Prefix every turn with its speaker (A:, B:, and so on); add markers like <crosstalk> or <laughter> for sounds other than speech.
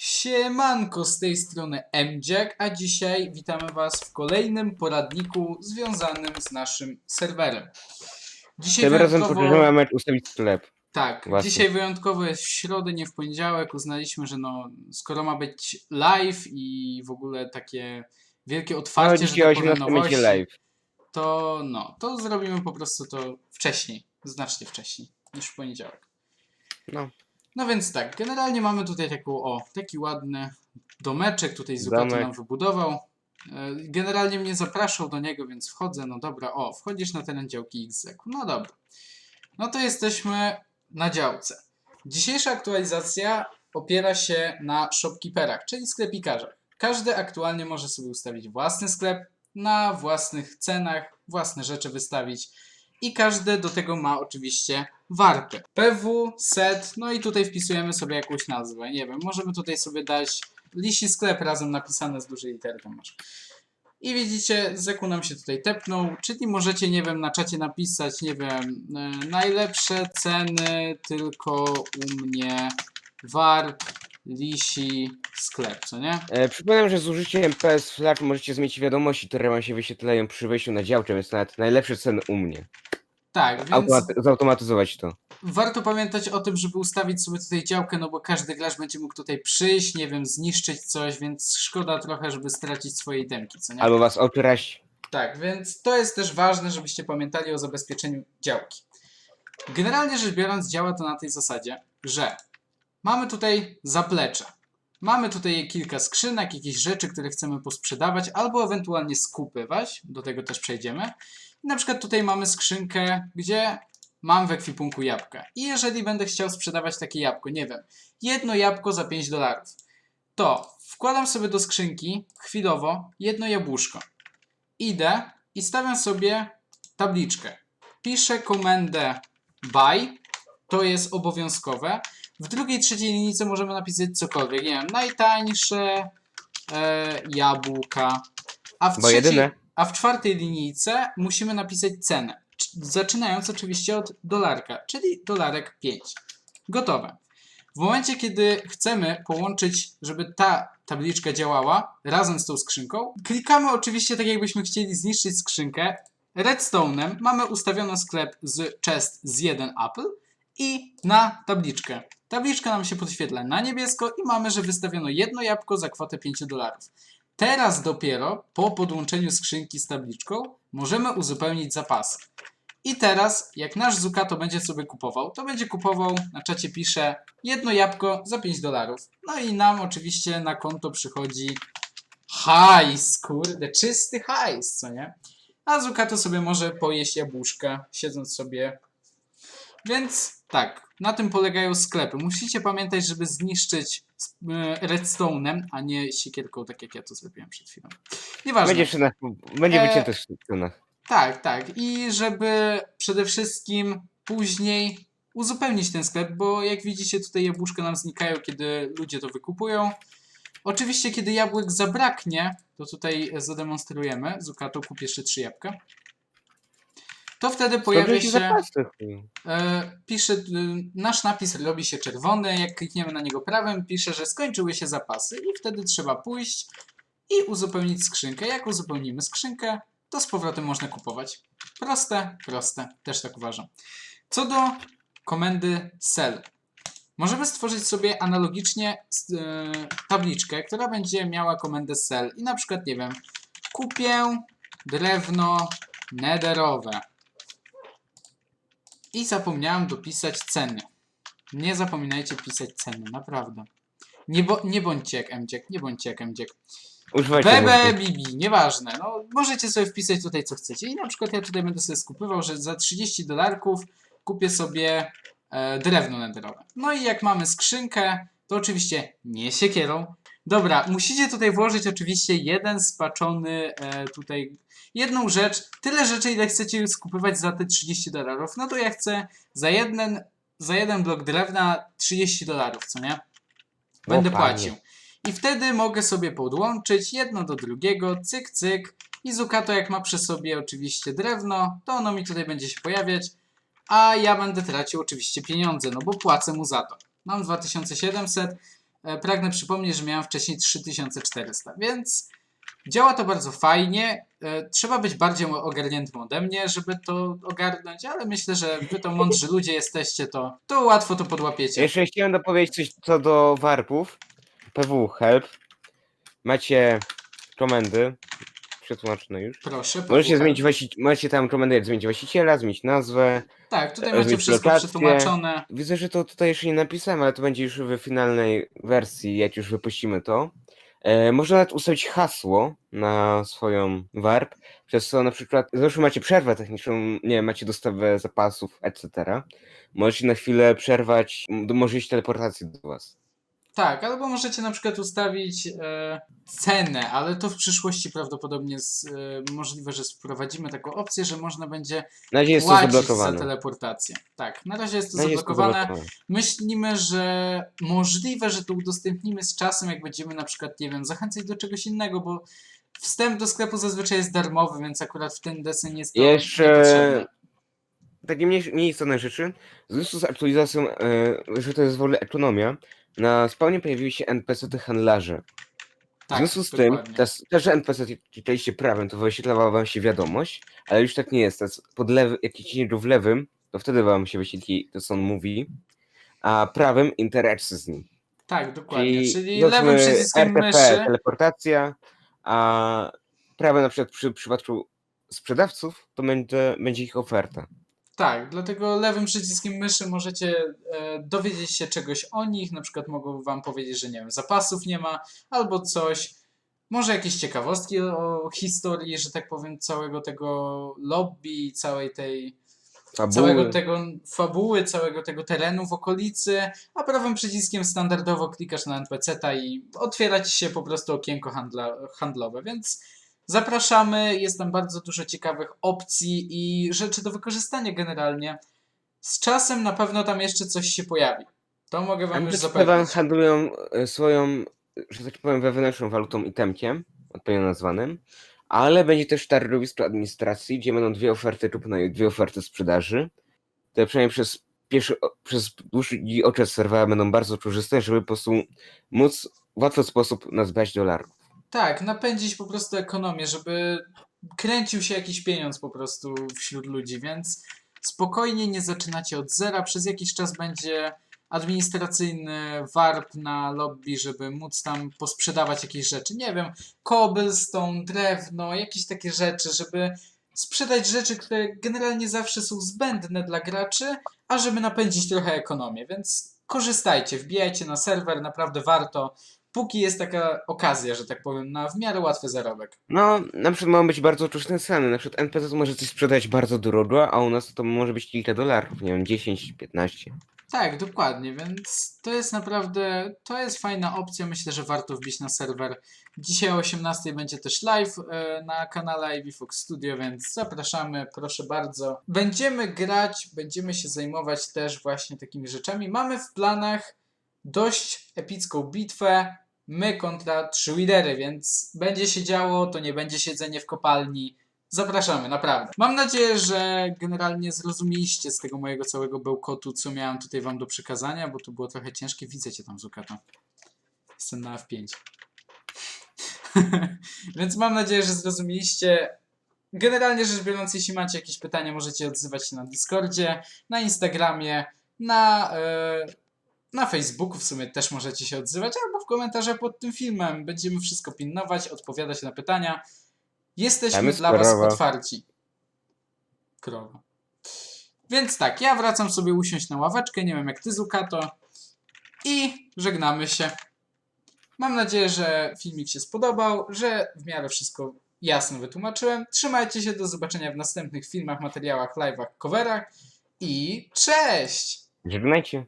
A: Siemanko, z tej strony MJack, a dzisiaj witamy Was w kolejnym poradniku związanym z naszym serwerem. Dzisiaj
B: Tym razem
A: wyjątkowo,
B: mecz ustawić sklep.
A: tak,
B: Właśnie.
A: dzisiaj wyjątkowo jest w środę, nie w poniedziałek. Uznaliśmy, że no, skoro ma być live i w ogóle takie wielkie
B: No
A: otwarcie, że
B: dzisiaj o
A: tak powiem,
B: 18 będzie
A: nowości,
B: live.
A: to no, to zrobimy po prostu to wcześniej, znacznie wcześniej niż w poniedziałek.
B: No.
A: No więc tak, generalnie mamy tutaj taką, o, taki ładny domeczek, tutaj
B: Domek.
A: nam wybudował. E, Generalnie mnie zapraszał do niego, więc wchodzę, no dobra, o, wchodzisz na teren działki XZEK. No dobra. No to jesteśmy na działce. Dzisiejsza aktualizacja opiera się na shopkeeperach, czyli sklepikarzach. Każdy aktualnie może sobie ustawić własny sklep na własnych cenach, własne rzeczy wystawić i każdy do tego ma oczywiście warpy. PW, set, no i tutaj wpisujemy sobie jakąś nazwę. Nie wiem, możemy tutaj sobie dać lisi sklep razem napisane z dużej litery masz. I widzicie, Zeku nam się tutaj tepnął, czyli możecie, nie wiem, na czacie napisać, nie wiem, e, najlepsze ceny tylko u mnie warp, lisi, sklep, co nie?
B: E, przypominam, że z użyciem PS Flash możecie zmienić wiadomości, które wam się wyświetlają przy wejściu na działkę, więc nawet najlepsze ceny u mnie.
A: Tak, więc...
B: Automaty zautomatyzować to.
A: Warto pamiętać o tym, żeby ustawić sobie tutaj działkę, no bo każdy gracz będzie mógł tutaj przyjść, nie wiem, zniszczyć coś, więc szkoda trochę, żeby stracić swoje itemki, co nie?
B: Albo was okraść.
A: Tak, więc to jest też ważne, żebyście pamiętali o zabezpieczeniu działki. Generalnie rzecz biorąc, działa to na tej zasadzie, że mamy tutaj zaplecze. Mamy tutaj kilka skrzynek, jakieś rzeczy, które chcemy posprzedawać, albo ewentualnie skupywać. Do tego też przejdziemy. Na przykład tutaj mamy skrzynkę, gdzie mam w ekwipunku jabłka. I jeżeli będę chciał sprzedawać takie jabłko, nie wiem, jedno jabłko za 5 dolarów, to wkładam sobie do skrzynki chwilowo jedno jabłuszko idę i stawiam sobie tabliczkę. Piszę komendę buy, to jest obowiązkowe. W drugiej, trzeciej linijce możemy napisać cokolwiek, nie wiem, najtańsze e, jabłka. A w,
B: Bo
A: trzeciej,
B: jedyne.
A: a w czwartej linijce musimy napisać cenę, zaczynając oczywiście od dolarka, czyli dolarek 5. Gotowe. W momencie, kiedy chcemy połączyć, żeby ta tabliczka działała razem z tą skrzynką, klikamy oczywiście tak, jakbyśmy chcieli zniszczyć skrzynkę. Redstone'em mamy ustawiony sklep z chest z 1 apple i na tabliczkę. Tabliczka nam się podświetla na niebiesko i mamy, że wystawiono jedno jabłko za kwotę 5 dolarów. Teraz dopiero po podłączeniu skrzynki z tabliczką możemy uzupełnić zapasy. I teraz, jak nasz Zukato będzie sobie kupował, to będzie kupował, na czacie pisze, jedno jabłko za 5 dolarów. No i nam oczywiście na konto przychodzi hajs, kurde, czysty hajs, co nie? A Zukato sobie może pojeść jabłuszka, siedząc sobie. Więc tak, na tym polegają sklepy. Musicie pamiętać, żeby zniszczyć e, redstone'em, a nie siekierką, tak jak ja to zrobiłem przed chwilą. Nieważne.
B: Będzie cenach, będzie
A: E,
B: wycięte.
A: Tak, tak. I żeby przede wszystkim później uzupełnić ten sklep, bo jak widzicie tutaj jabłuszka nam znikają, kiedy ludzie to wykupują. Oczywiście, kiedy jabłek zabraknie, to tutaj zademonstrujemy. Zukato kup jeszcze trzy jabłka. To wtedy pojawia się, e, pisze, y, nasz napis robi się czerwony, jak klikniemy na niego prawym, pisze, że skończyły się zapasy i wtedy trzeba pójść i uzupełnić skrzynkę. Jak uzupełnimy skrzynkę, to z powrotem można kupować. Proste, proste, też tak uważam. Co do komendy sell. Możemy stworzyć sobie analogicznie e, tabliczkę, która będzie miała komendę sell i na przykład, nie wiem, kupię drewno nederowe. I zapomniałem dopisać ceny. Nie zapominajcie pisać ceny, naprawdę. Nie, bo, nie bądźcie jak MDziek, nie bądźcie jak MDziek.
B: Używajcie
A: BB,
B: mózgu.
A: Bibi, nieważne. No, możecie sobie wpisać tutaj co chcecie. I na przykład ja tutaj będę sobie skupywał, że za 30 dolarków kupię sobie e, drewno nederowe. No i jak mamy skrzynkę, to oczywiście nie siekierą. Dobra, musicie tutaj włożyć oczywiście jeden spaczony e, tutaj, jedną rzecz, tyle rzeczy ile chcecie skupywać za te 30 dolarów. No to ja chcę za jeden, za jeden blok drewna 30 dolarów, co nie? Będę płacił. I wtedy mogę sobie podłączyć jedno do drugiego, cyk, cyk. I Zukato jak ma przy sobie oczywiście drewno, to ono mi tutaj będzie się pojawiać, a ja będę tracił oczywiście pieniądze, no bo płacę mu za to. Mam 2700, e, pragnę przypomnieć, że miałem wcześniej 3400, więc działa to bardzo fajnie. E, Trzeba być bardziej ogarniętym ode mnie, żeby to ogarnąć, ale myślę, że wy to mądrzy ludzie jesteście, to, to łatwo to podłapiecie.
B: Jeszcze chciałem dopowiedzieć coś co do warpów. PW Help. Macie komendy. Przetłumaczone już.
A: Proszę.
B: Możecie zmienić właści- macie tam komendę zmienić właściciela, zmienić nazwę.
A: Tak, tutaj
B: e,
A: macie
B: zmienić
A: wszystko
B: lokację.
A: przetłumaczone.
B: Widzę, że to tutaj jeszcze nie napisałem, ale to będzie już w finalnej wersji, jak już wypuścimy to. E, można nawet ustawić hasło na swoją warp, przez co na przykład, załóżmy macie przerwę techniczną, nie macie dostawę zapasów, etc. Możecie na chwilę przerwać, może iść teleportację do was.
A: Tak, albo możecie na przykład ustawić e, cenę, ale to w przyszłości prawdopodobnie z, e, możliwe, że wprowadzimy taką opcję, że można będzie
B: Na razie jest to
A: płacić za
B: zablokowane.
A: teleportację. Tak, na razie jest to
B: Na razie jest to
A: zablokowane.
B: zablokowane.
A: Myślimy, że możliwe, że to udostępnimy z czasem, jak będziemy na przykład, nie wiem, zachęcać do czegoś innego, bo wstęp do sklepu zazwyczaj jest darmowy, więc akurat w ten deseń jest to
B: Jeszcze takie mniej, mniej istotne rzeczy. W związku z aktualizacją, e, że to jest w ogóle ekonomia, na spawnie pojawiły się NPC-ty handlarze. W
A: Tak,
B: związku z tym,
A: dokładnie.
B: też, NPC klikaliście prawym, to wyświetlała wam się wiadomość, ale już tak nie jest. Teraz pod lewy, jak klikniecie w lewym, to wtedy wam się wyświetli to, co on mówi, a prawym interakcje z nim.
A: Tak, dokładnie.
B: Czyli,
A: Czyli lewym przyciskiem
B: RTP,
A: myszy.
B: teleportacja, a prawe na przykład przy przypadku sprzedawców, to będzie, będzie ich oferta.
A: Tak, dlatego lewym przyciskiem myszy możecie e, dowiedzieć się czegoś o nich, na przykład mogą wam powiedzieć, że nie wiem, zapasów nie ma, albo coś, może jakieś ciekawostki o historii, że tak powiem, całego tego lobby, całej tej,
B: Fabuły.
A: całego tego fabuły, całego tego terenu w okolicy, a prawym przyciskiem standardowo klikasz na NPC-ta i otwiera ci się po prostu okienko handla, handlowe, więc zapraszamy, jest tam bardzo dużo ciekawych opcji i rzeczy do wykorzystania generalnie. Z czasem na pewno tam jeszcze coś się pojawi. To mogę wam już zapewnić.
B: handlują e, swoją, że tak powiem, wewnętrzną walutą itemkiem, odpowiednio nazwanym, ale będzie też targowisko administracji, gdzie będą dwie oferty kupna i dwie oferty sprzedaży. Te przynajmniej przez pierwszy, przez dłuższy okres serwera będą bardzo korzystne, żeby po prostu móc w łatwy sposób nazbierać dolarów.
A: Tak, napędzić po prostu ekonomię, żeby kręcił się jakiś pieniądz po prostu wśród ludzi, więc spokojnie nie zaczynacie od zera. Przez jakiś czas będzie administracyjny warp na lobby, żeby móc tam posprzedawać jakieś rzeczy. Nie wiem, cobblestone, drewno, jakieś takie rzeczy, żeby sprzedać rzeczy, które generalnie zawsze są zbędne dla graczy, a żeby napędzić trochę ekonomię, więc korzystajcie, wbijajcie na serwer, naprawdę warto póki jest taka okazja, że tak powiem, na w miarę łatwy zarobek.
B: No, na przykład mogą być bardzo oczyszczone ceny. Na przykład NPC może coś sprzedać bardzo drogo, a u nas to może być kilka dolarów, nie wiem, 10, 15.
A: Tak, dokładnie, więc to jest naprawdę, to jest fajna opcja, myślę, że warto wbić na serwer. Dzisiaj o 18 będzie też live e, na kanale Ivy Fox Studio, więc zapraszamy, proszę bardzo. Będziemy grać, będziemy się zajmować też właśnie takimi rzeczami. Mamy w planach dość epicką bitwę, my kontra trzy lidery, więc będzie się działo, to nie będzie siedzenie w kopalni. Zapraszamy, naprawdę. Mam nadzieję, że generalnie zrozumieliście z tego mojego całego bełkotu, co miałem tutaj wam do przekazania, bo to było trochę ciężkie. Widzę cię tam, Zukata. Jestem na F5. <laughs> Więc mam nadzieję, że zrozumieliście. Generalnie rzecz biorąc, jeśli macie jakieś pytania, możecie odzywać się na Discordzie, na Instagramie, na, e, na Facebooku w sumie też możecie się odzywać, albo w komentarzach pod tym filmem. Będziemy wszystko pilnować, odpowiadać na pytania. Jesteśmy dla Was otwarci. Krowa. Więc tak, ja wracam sobie usiąść na ławeczkę, nie wiem jak Ty, Zukato. I żegnamy się. Mam nadzieję, że filmik się spodobał, że w miarę wszystko jasno wytłumaczyłem. Trzymajcie się, do zobaczenia w następnych filmach, materiałach, live'ach, coverach i cześć!
B: Żegnajcie.